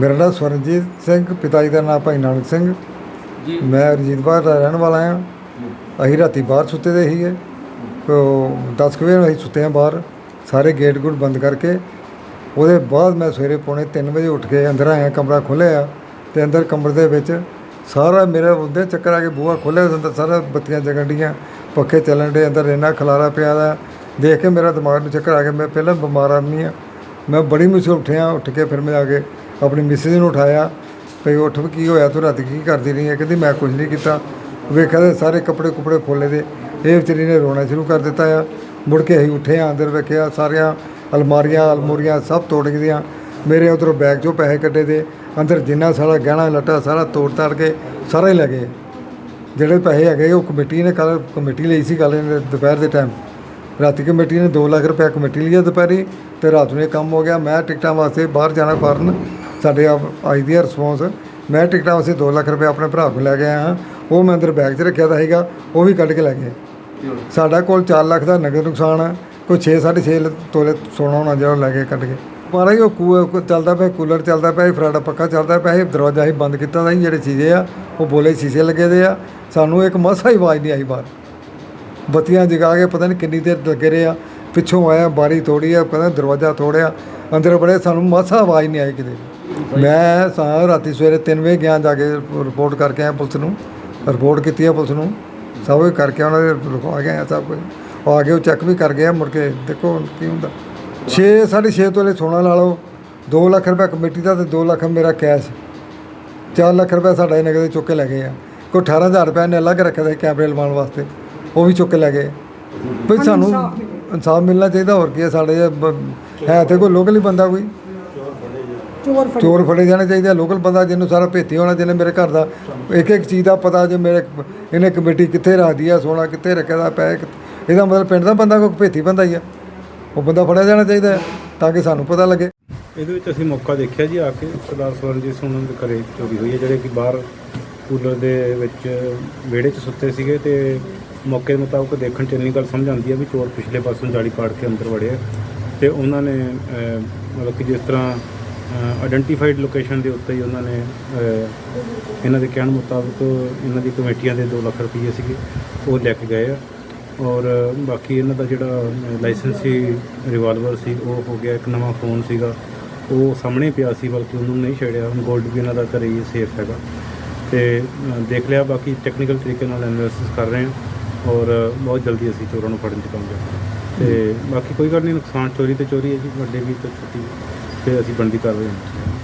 ਮੇਰਾ ਨਾਮ ਸਵਰਨਜੀਤ ਸਿੰਘ ਪਿਤਾ ਜੀ ਦਾ ਨਾਮ ਭਾਈ ਨਾਨਕ ਸਿੰਘ। ਜੀ। ਮੈਂ ਰਜੀਤ ਬਾਗ ਦਾ ਰਹਿਣ ਵਾਲਾ ਹਾਂ। ਅਸੀਂ ਰਾਤੀ ਬਾਹਰ ਸੁੱਤੇ ਦੇ ਸੀਗੇ। ਤੋ 10 ਕੁ ਵਜੇ ਨੂੰ ਅਸੀਂ ਸੁੱਤੇ ਹਾਂ ਬਾਹਰ। ਸਾਰੇ ਗੇਟ ਗੁੱਟ ਬੰਦ ਕਰਕੇ। ਉਹਦੇ ਬਾਅਦ ਮੈਂ ਸਵੇਰੇ ਪੌਣੇ 3 ਵਜੇ ਉੱਠ ਕੇ ਅੰਦਰ ਆਇਆ ਕਮਰਾ ਖੋਲ੍ਹਿਆ ਤੇ ਅੰਦਰ ਕਮਰੇ ਦੇ ਵਿੱਚ ਸਾਰਾ ਮੇਰਾ ਉਹਦੇ ਚੱਕਰ ਆ ਕੇ ਬੂਹਾ ਖੋਲ੍ਹਿਆ ਅੰਦਰ ਸਾਰਾ ਬੱਤੀਆਂ ਜਗਣ ਡੀਆਂ ਪੱਖੇ ਚੱਲਣ ਡੇ ਅੰਦਰ ਇੰਨਾ ਖਲਾਰਾ ਪਿਆ ਦਾ। ਦੇਖ ਕੇ ਮੇਰਾ ਦਿਮਾਗ ਨੂੰ ਚੱਕਰ ਆ ਗਿਆ ਮੈਂ ਪਹਿਲਾਂ ਬਿਮਾਰ ਆਦਮੀ ਆ ਮੈਂ ਬੜੀ ਮੁਸ਼ਕਿਲ ਉੱਠਿਆ ਉੱਠ ਕੇ ਫਿਰ ਮੈਂ ਆ ਕੇ ਆਪਣੀ ਮਿਸਿਸ ਨੂੰ ਉਠਾਇਆ, ਭਈ ਉੱਠ ਵੀ ਕੀ ਹੋਇਆ, ਤੂੰ ਰਾਤੀ ਕੀ ਕਰਦੀ ਰਹੀ ਹੈ? ਕਹਿੰਦੀ, ਮੈਂ ਕੁਝ ਨਹੀਂ ਕੀਤਾ। ਵੇਖਿਆ ਤੇ ਸਾਰੇ ਕੱਪੜੇ ਕੁਪੜੇ ਫੋਲੇ ਦੇ। ਇਹ ਵਿਚਾਰੀ ਨੇ ਰੋਣਾ ਸ਼ੁਰੂ ਕਰ ਦਿੱਤਾ ਆ। ਮੁੜ ਕੇ ਅਸੀਂ ਉੱਠੇ ਆ ਅੰਦਰ ਵੇਖਿਆ ਸਾਰੀਆਂ ਅਲਮਾਰੀਆਂ, ਅਲਮੂਰੀਆਂ ਸਭ ਤੋੜ ਗਈਆਂ ਮੇਰੇ ਉਧਰੋਂ ਬੈਗ 'ਚੋਂ ਪੈਸੇ ਕੱਢੇ ਦੇ। ਅੰਦਰ ਜਿੰਨਾ ਸਾਰਾ ਗਹਿਣਾ, ਲੱਟਾ ਸਾਰਾ ਤੋੜ ਤਾੜ ਕੇ ਸਾਰੇ ਲੈ ਗਏ। ਜਿਹੜੇ ਪੈਸੇ ਹੈਗੇ, ਉਹ ਕਮੇਟੀ ਨੇ ਕੱਲ ਕਮੇਟੀ ਲਈ ਸੀ ਕੱਲ ਦੁਪਹਿਰ ਦੇ ਟਾਈਮ ਰਾਤੀ ਕਮੇਟੀ ਨੇ 2 ਲੱਖ ਰੁਪਏ ਕਮੇਟੀ ਲਈ ਹੈ ਦੁਪਹਿਰੀ ਤੇ ਰਾਤ ਨੂੰ ਇਹ ਕੰਮ ਹੋ ਗਿਆ। ਮੈਂ ਟਿਕਟਾਂ ਵਾਸਤੇ ਬਾਹਰ ਜਾਣਾ ਕਾਰਨ ਸਾਡੇ ਆ ਆਈ ਦੀ ਰਿਸਪੌਂਸ ਮੈਂ ਟਿਕਟਾਂ ਵਾਸਤੇ 2 ਲੱਖ ਰੁਪਏ ਆਪਣੇ ਭਰਾ ਕੋਲ ਲੈ ਕੇ ਆਇਆ। ਹਾਂ ਉਹ ਮੈਂ ਅੰਦਰ ਬੈਗ 'ਚ ਰੱਖਿਆ ਤਾਂ ਸੀਗਾ, ਉਹ ਵੀ ਕੱਢ ਕੇ ਲੈ ਗਏ। ਸਾਡਾ ਕੋਲ 4 ਲੱਖ ਦਾ ਨਗਦ ਨੁਕਸਾਨ ਆ। ਕੋਈ 6 6.5 ਤੋਲੇ ਸੋਨਾ ਹੋਣਾ ਜਿਹੜਾ ਉਹ ਲੈ ਕੇ ਕੱਢ ਕੇ। ਪਰ ਇਹ ਉਹ ਕੂ- ਚੱਲਦਾ ਪਿਆ, ਕੂਲਰ ਚੱਲਦਾ ਪਿਆ ਫਰਾਡਾ ਪੱਕਾ ਚੱਲਦਾ ਪਿਆ, ਇਹ ਦਰਵਾਜ਼ਾ ਹੀ ਬੰਦ ਕੀਤਾ ਦਾ ਸੀ ਜਿਹੜੇ ਸ਼ੀਸ਼ੇ ਆ, ਉਹ ਬੋਲੇ ਸ਼ੀਸ਼ੇ ਲੱਗੇ ਦੇ ਆ। ਸਾਨੂੰ ਇੱਕ ਮਸਾ ਹੀ ਆਵਾਜ਼ ਨਹੀਂ ਆਈ ਬਾਹਰ। ਬੱਤੀਆਂ ਜਗਾ ਕੇ ਪਤਾ ਨਹੀਂ ਕਿੰਨੀ ਦੇਰ ਲੱਗੇ ਰਹੇ ਆ। ਪਿੱਛੋਂ ਆਇਆ, ਬਾਰੀ ਤੋੜੀ ਆ, ਕਹਿੰਦਾ ਦਰਵਾਜ਼ਾ ਤੋੜਿਆ। ਅੰਦਰ ਬੜੇ ਸਾਨੂੰ ਮਸਾ ਆਵਾਜ਼ ਨਹੀਂ ਆਈ ਕਿਤੇ। ਮੈਂ ਸਾਂ ਰਾਤੀ ਸਵੇਰੇ 3 ਵਜੇ ਗਿਆ ਜਾ ਕੇ ਰਿਪੋਰਟ ਕਰਕੇ ਆਇਆ ਪੁਲਿਸ ਨੂੰ। ਰਿਪੋਰਟ ਕੀਤੀ ਆ ਪੁਲਿਸ ਨੂੰ। ਸਭ ਕੁਝ ਕਰਕੇ ਉਹਨਾਂ ਦੇ ਲਿਖਵਾ ਕੇ ਆਇਆ ਸਭ ਕੁਝ। ਉਹ ਆ ਕੇ ਉਹ ਚੈੱਕ ਵੀ ਕਰ ਗਿਆ ਮੁੜ ਕੇ ਦੇਖੋ ਹੁਣ ਕੀ ਹੁੰਦਾ। 6 6.5 ਤੋਲੇ ਸੋਨਾ ਲਾ ਲਓ। 2 ਲੱਖ ਰੁਪਏ ਕਮੇਟੀ ਦਾ ਤੇ 2 ਲੱਖ ਮੇਰਾ ਕੈਸ਼ 4 ਲੱਖ ਰੁਪਏ ਸਾਡਾ ਇਹ ਨਗਦ ਚੁੱਕ ਕੇ ਲੈ ਗਏ ਆ। ਕੋਈ 18000 ਰੁਪਏ ਨੇ ਅਲੱਗ ਰੱਖਿਆ ਸੀ ਕੈਮਰੇ ਲਵਾਉਣ ਵਾਸਤੇ। ਉਹ ਵੀ ਚੁੱਕ ਕੇ ਲੈ ਗਏ। ਵੀ ਸਾਨੂੰ ਇਨਸਾਫ ਮਿਲਣਾ ਚਾਹੀਦਾ ਹੋਰ ਕੀ ਹੈ ਸਾਡੇ ਹੈ ਤੇ ਕੋਈ ਲੋਕਲ ਹੀ ਬੰਦਾ ਕੋਈ। ਚੋਰ ਫੜੇ। ਚੋਰ ਫੜੇ ਜਾਣੇ ਚਾਹੀਦੇ ਲੋਕਲ ਬੰਦਾ ਜਿਹਨੂੰ ਸਾਰਾ ਭੇਤੀ ਹੋਣਾ ਜਿਹਨੇ ਮੇਰੇ ਘਰ ਦਾ ਇੱਕ ਇੱਕ ਚੀਜ਼ ਦਾ ਪਤਾ ਜੇ ਮੇਰੇ ਇਹਨੇ ਕਮੇਟੀ ਕਿੱਥੇ ਰੱਖਦੀ ਆ ਸੋਨਾ ਕਿੱਥੇ ਰੱਖਿਆ ਦਾ ਪੈ ਇਹਦਾ ਮਤਲਬ ਪਿੰਡ ਦਾ ਬੰਦਾ ਕੋਈ ਭੇਤੀ ਬੰਦਾ ਹੀ ਆ। ਉਹ ਬੰਦਾ ਫੜਿਆ ਜਾਣਾ ਚਾਹੀਦਾ ਹੈ, ਤਾਂ ਕਿ ਸਾਨੂੰ ਪਤਾ ਲੱਗੇ। ਇਹਦੇ ਵਿੱਚ ਅਸੀਂ ਮੌਕਾ ਦੇਖਿਆ ਜੀ ਆ ਕੇ। ਸਰਦਾਰ ਸਵਰਨਜੀਤ ਸਿੰਘ ਦੇ ਘਰੇ ਚੋਰੀ ਹੋਈ ਹੈ ਜਿਹੜੇ ਕਿ ਬਾਹਰ ਕੂਲਰ ਦੇ ਵਿੱਚ ਵਿਹੜੇ 'ਚ ਸੁੱਤੇ ਸੀਗੇ ਤੇ ਮੌਕੇ ਮੁਤਾਬਕ ਦੇਖਣ 'ਚ ਇੰਨੀ ਗੱਲ ਸਮਝ ਆਉਂਦੀ ਹੈ ਵੀ ਚੋਰ ਪਿਛਲੇ ਪਾਸੋਂ ਜਾਲੀ ਪਾੜ ਕੇ ਅੰਦਰ ਵੜੇ ਆ। ਤੇ ਉਹਨਾਂ ਨੇ ਮਤਲਬ ਕਿ ਜਿਸ ਤਰ੍ਹਾਂ ਆਇਡੈਂਟੀਫਾਈਡ ਲੋਕੇਸ਼ਨ ਦੇ ਉੱਤੇ ਹੀ ਉਹਨਾਂ ਨੇ ਇਹਨਾਂ ਦੇ ਕਹਿਣ ਮੁਤਾਬਕ ਇਹਨਾਂ ਦੀ ਕਮੇਟੀਆਂ ਦੇ 2 ਲੱਖ ਰੁਪਏ ਸੀਗੇ, ਉਹ ਲੈ ਕੇ ਗਏ ਆ। ਔਰ ਬਾਕੀ ਇਹਨਾਂ ਦਾ ਜਿਹੜਾ ਲਾਇਸੈਂਸੀ ਰਿਵਾਲਵਰ ਸੀ, ਉਹ ਹੋ ਗਿਆ ਇੱਕ ਨਵਾਂ ਫੋਨ ਸੀਗਾ। ਉਹ ਸਾਹਮਣੇ ਪਿਆ ਸੀ, ਬਲਕਿ ਉਹਨੂੰ ਨਹੀਂ ਛੇੜਿਆ। ਹੁਣ ਗੋਲਡ ਵੀ ਇਹਨਾਂ ਦਾ ਘਰੇ ਹੀ ਸੇਫ ਹੈਗਾ। ਤੇ ਦੇਖ ਲਿਆ, ਬਾਕੀ ਟੈਕਨੀਕਲ ਤਰੀਕੇ ਨਾਲ ਐਨਾਲਿਸਿਸ ਕਰ ਰਹੇ ਹਾਂ। ਔਰ ਬਹੁਤ ਜਲਦੀ ਅਸੀਂ ਚੋਰਾਂ ਨੂੰ ਫੜਨ 'ਚ ਕਾਮਯਾਬ ਤੇ ਬਾਕੀ ਕੋਈ ਗੱਲ ਨਹੀਂ, ਨੁਕਸਾਨ ਚੋਰੀ ਤੇ ਚੋਰੀ ਹੈ ਜੀ, ਵੱਡੇ ਵੀ ਤੇ ਛੋਟੀ ਵੀ। ਤੇ ਅਸੀਂ ਬਣਦੀ ਕਰ ਰਹੇ ਹਾਂ